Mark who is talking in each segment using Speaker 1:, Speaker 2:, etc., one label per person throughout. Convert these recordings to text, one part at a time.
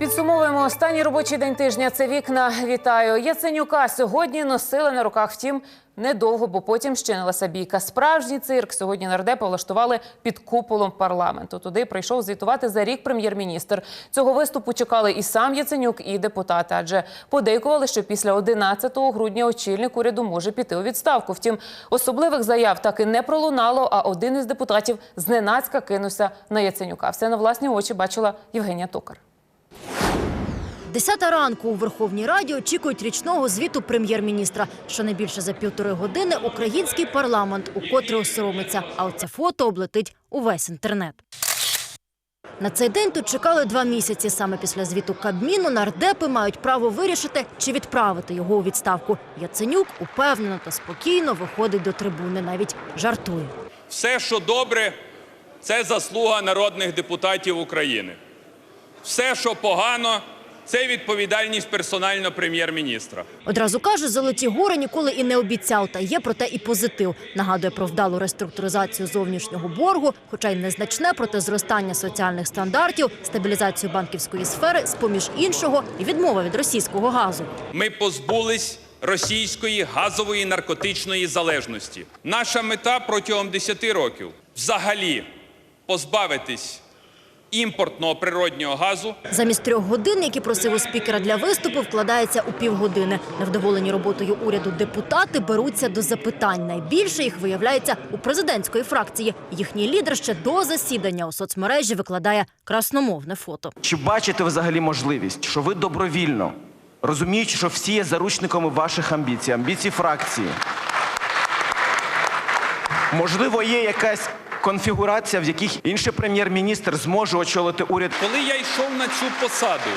Speaker 1: Підсумовуємо останній робочий день тижня. Це вікна. Вітаю. Яценюка сьогодні носили на руках. Втім, недовго, бо потім щинилася бійка. Справжній цирк сьогодні нардепи влаштували під куполом парламенту. Туди прийшов звітувати за рік прем'єр-міністр. Цього виступу чекали і сам Яценюк, і депутати, адже подейкували, що після 11 грудня очільник уряду може піти у відставку. Втім, особливих заяв так і не пролунало. А один із депутатів зненацька кинувся на Яценюка. Все на власні очі бачила Євгенія Токар.
Speaker 2: Десята ранку у Верховній Раді очікують річного звіту прем'єр-міністра. Щонайбільше за півтори години український парламент укотре осоромиться, а оце фото облетить увесь інтернет. На цей день тут чекали два місяці. Саме після звіту Кабміну нардепи мають право вирішити, чи відправити його у відставку. Яценюк упевнено та спокійно виходить до трибуни, навіть жартує.
Speaker 3: Все, що добре, це заслуга народних депутатів України. Все, що погано, це відповідальність персонально прем'єр-міністра.
Speaker 2: Одразу каже, золоті гори ніколи і не обіцяв, та є проте і позитив. Нагадує про вдалу реструктуризацію зовнішнього боргу, хоча й незначне, проте зростання соціальних стандартів, стабілізацію банківської сфери, з поміж іншого, і відмова від російського газу.
Speaker 3: Ми позбулись російської газової наркотичної залежності. Наша мета протягом 10 років взагалі позбавитись імпортного природнього газу
Speaker 2: Замість трьох годин, які просив у спікера для виступу, вкладається у півгодини. Невдоволені роботою уряду депутати беруться до запитань. Найбільше їх виявляється у президентської фракції. Їхній лідер ще до засідання у соцмережі викладає красномовне фото.
Speaker 4: Чи бачите ви взагалі можливість, що ви добровільно, розуміючи, що всі є заручниками ваших амбіцій, амбіцій фракції, можливо, є якась конфігурація, в яких інший прем'єр-міністр зможе очолити уряд?
Speaker 3: Коли я йшов на цю посаду,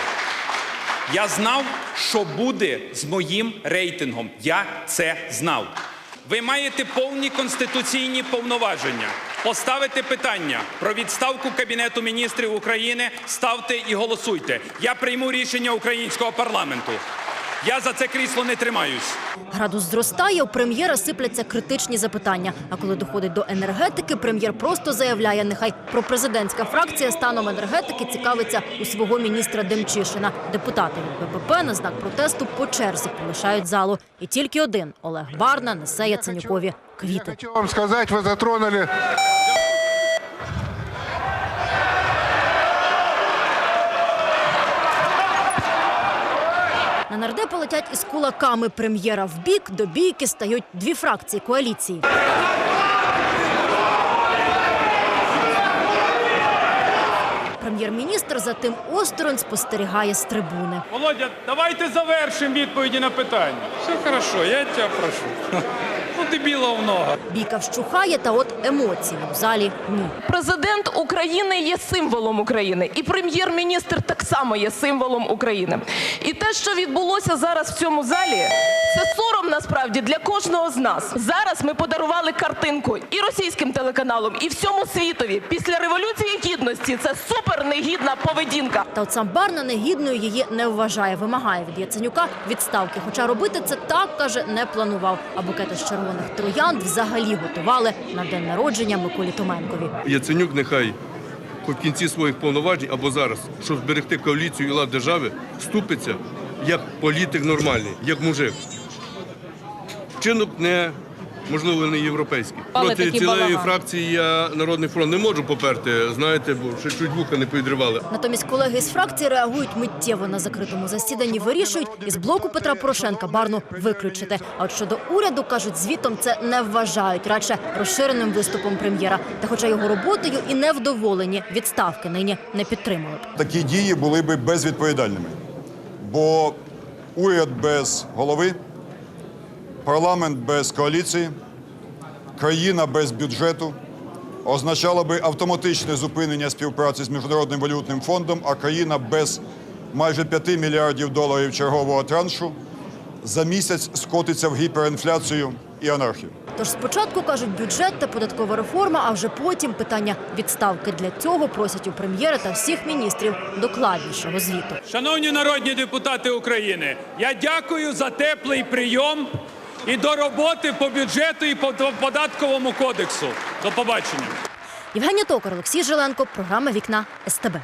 Speaker 3: я знав, що буде з моїм рейтингом. Я це знав. Ви маєте повні конституційні повноваження. Поставити питання про відставку Кабінету міністрів України, ставте і голосуйте. Я прийму рішення українського парламенту. Я за це крісло не тримаюсь.
Speaker 2: Градус зростає, у прем'єра сипляться критичні запитання. А коли доходить до енергетики, прем'єр просто заявляє, нехай пропрезидентська фракція станом енергетики цікавиться у свого міністра Демчишина. Депутати від БПП на знак протесту по черзі полишають залу. І тільки один Олег Барна несе Яценюкові
Speaker 5: Я
Speaker 2: квіти.
Speaker 5: хочу вам сказать, вы затронули
Speaker 2: На нардепи летять із кулаками прем'єра в бік. До бійки стають дві фракції коаліції. Прем'єр-міністр за тим осторонь спостерігає з трибуни.
Speaker 3: Володя, давайте завершимо відповіді на питання. Все хорошо, я тебе прошу. Дебіла много.
Speaker 2: Бійка вщухає, та от емоції у залі ні.
Speaker 6: Президент України є символом України, і прем'єр-міністр так само є символом України. І те, що відбулося зараз в цьому залі, це сором насправді для кожного з нас. Зараз ми подарували картинку і російським телеканалам, і всьому світові. Після революції гідності це супер негідна поведінка.
Speaker 2: Та от сам Барна негідною її не вважає. Вимагає від Яценюка відставки. Хоча робити це так, каже, не планував. А букети з червоних троянд взагалі готували на день народження Миколі Томенкові.
Speaker 7: Яценюк нехай в кінці своїх повноважень або зараз, щоб зберегти коаліцію і лад держави, вступиться як політик нормальний, як мужик. Вчинок не можливо не європейський. Проти цілої фракції я Народний фронт не можу поперти, знаєте, бо ще чуть вуха не підривали.
Speaker 2: Натомість колеги з фракції реагують миттєво на закритому засіданні. Вирішують із блоку Петра Порошенка Барну виключити. А от щодо уряду кажуть, звітом це не вважають, радше розширеним виступом прем'єра. Та, хоча його роботою і невдоволені, відставки нині не підтримали. б.
Speaker 8: такі дії були би безвідповідальними. Бо уряд без голови, парламент без коаліції, країна без бюджету означало би автоматичне зупинення співпраці з Міжнародним валютним фондом, а країна без майже 5 мільярдів доларів чергового траншу за місяць скотиться в гіперінфляцію і анархію.
Speaker 2: Тож спочатку кажуть бюджет та податкова реформа, а вже потім питання відставки. Для цього просять у прем'єра та всіх міністрів докладнішого звіту.
Speaker 3: Шановні народні депутати України, я дякую за теплий прийом і до роботи по бюджету і по податковому кодексу. До побачення.
Speaker 2: Євгенія Токар, Олексій Жиленко, програма Вікна СТБ.